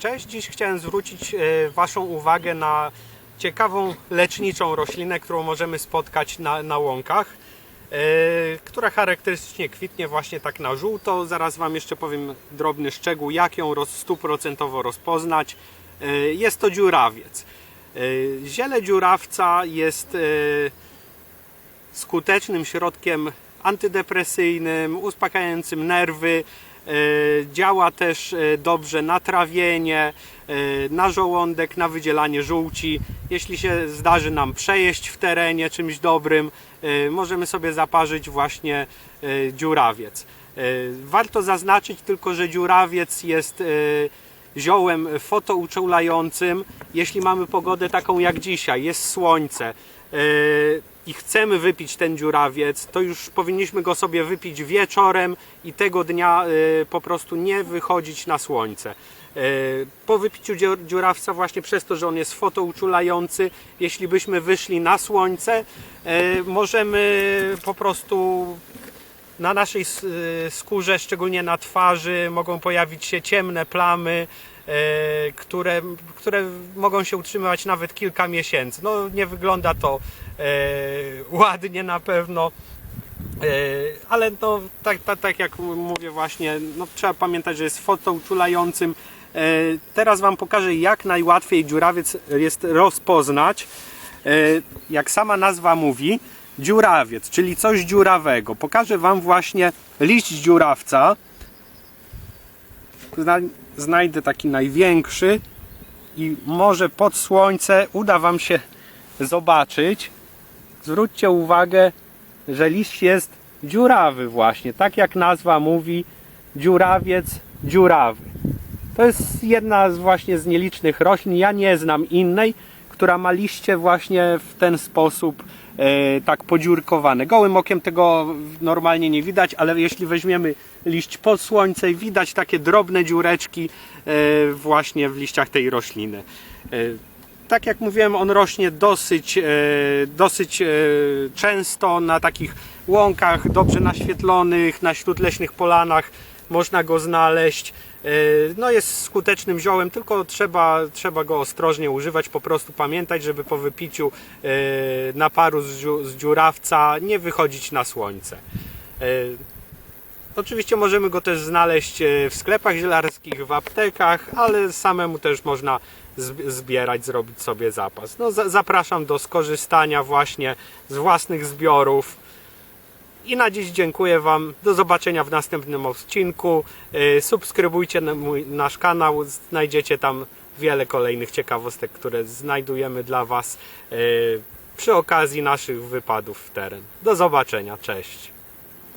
Cześć, dziś chciałem zwrócić e, Waszą uwagę na ciekawą leczniczą roślinę, którą możemy spotkać na, na łąkach, e, która charakterystycznie kwitnie właśnie tak na żółto. Zaraz Wam jeszcze powiem drobny szczegół, jak ją roz, stuprocentowo rozpoznać. E, Jest to dziurawiec. Ziele dziurawca jest skutecznym środkiem antydepresyjnym, uspokajającym nerwy. E, Działa też e, dobrze na trawienie, e, na żołądek, na wydzielanie żółci. Jeśli się zdarzy nam przejeść w terenie czymś dobrym, możemy sobie zaparzyć właśnie dziurawiec. Warto zaznaczyć tylko, że dziurawiec jest ziołem fotouczulającym. Jeśli mamy pogodę taką jak dzisiaj, jest słońce i chcemy wypić ten dziurawiec, to już powinniśmy go sobie wypić wieczorem i tego dnia e, po prostu nie wychodzić na słońce. E, Po wypiciu dziur- dziurawca właśnie przez to, że on jest fotouczulający, jeśli byśmy wyszli na słońce, e, możemy po prostu na naszej y, skórze, szczególnie na twarzy, mogą pojawić się ciemne plamy, e, które, które mogą się utrzymywać nawet kilka miesięcy. No, nie wygląda to e, ładnie na pewno. Ale no, tak, tak, tak jak mówię właśnie, no, trzeba pamiętać, że jest fotouczulającym. Teraz Wam pokażę, jak najłatwiej dziurawiec jest rozpoznać. Jak sama nazwa mówi, dziurawiec, czyli coś dziurawego. Pokażę Wam właśnie liść dziurawca. Zna- Znajdę taki największy i może pod słońce uda Wam się zobaczyć. Zwróćcie uwagę, że liść jest dziurawy właśnie, tak jak nazwa mówi, dziurawiec dziurawy. To jest jedna z właśnie z nielicznych roślin, ja nie znam innej, która ma liście właśnie w ten sposób e, tak podziurkowane. Gołym okiem tego normalnie nie widać, ale jeśli weźmiemy liść pod słońce, widać takie drobne dziureczki e, właśnie w liściach tej rośliny. E, tak jak mówiłem, on rośnie dosyć, dosyć często na takich łąkach dobrze naświetlonych, na śródleśnych polanach można go znaleźć. E, No jest skutecznym ziołem, tylko trzeba, trzeba go ostrożnie używać, po prostu pamiętać, żeby po wypiciu e, naparu z, dziu, z dziurawca nie wychodzić na słońce. E, Oczywiście możemy go też znaleźć w sklepach zielarskich, w aptekach, ale samemu też można zb- zbierać, zrobić sobie zapas. No, za- zapraszam do skorzystania właśnie z własnych zbiorów. I na dziś dziękuję Wam. Do zobaczenia w następnym odcinku. E, Subskrybujcie nasz kanał. Znajdziecie tam wiele kolejnych ciekawostek, które znajdujemy dla Was e, przy okazji naszych wypadów w teren. Do zobaczenia. Cześć.